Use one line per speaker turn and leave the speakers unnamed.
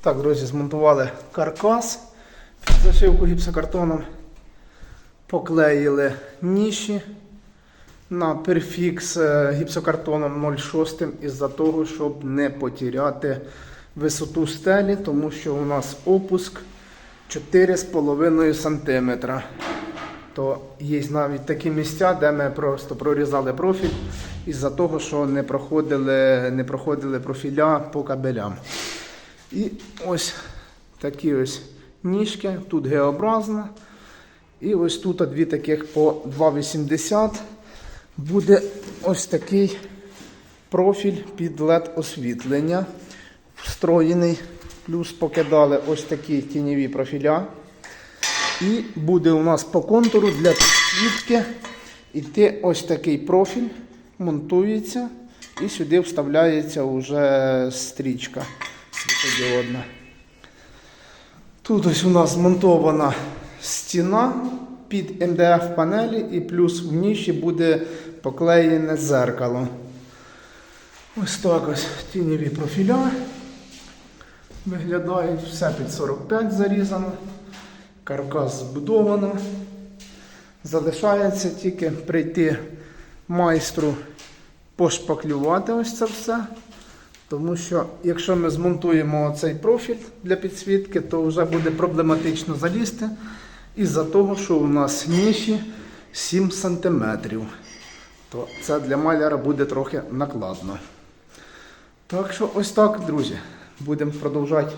Так, друзі, змонтували каркас під зашивку гіпсокартоном. Поклеїли ніші на перфікс е, гіпсокартоном 0,6 із-за того, щоб не потеряти висоту стелі, тому що у нас опуск 4,5 см. То є навіть такі місця, де ми просто прорізали профіль із-за того, що не проходили, не проходили профіля по кабелям. І ось такі ось ніжки, тут Г-образна. І ось тут дві таких по 2,80 буде ось такий профіль під LED освітлення. Встроєний. Плюс покидали ось такі тіньові профіля. І буде у нас по контуру для підсвітки іти ось такий профіль, монтується і сюди вставляється вже стрічка світодіодна. Тут ось у нас змонтована стіна під МДФ панелі і плюс в ніші буде поклеєне зеркало. Ось так ось тіньові профіля. Виглядають все під 45 зарізано. Каркас збудовано. Залишається тільки прийти майстру пошпаклювати ось це все. Тому що якщо ми змонтуємо цей профіль для підсвітки, то вже буде проблематично залізти із-за того, що у нас ніші 7 см. То це для маляра буде трохи накладно. Так що ось так, друзі. Будемо продовжувати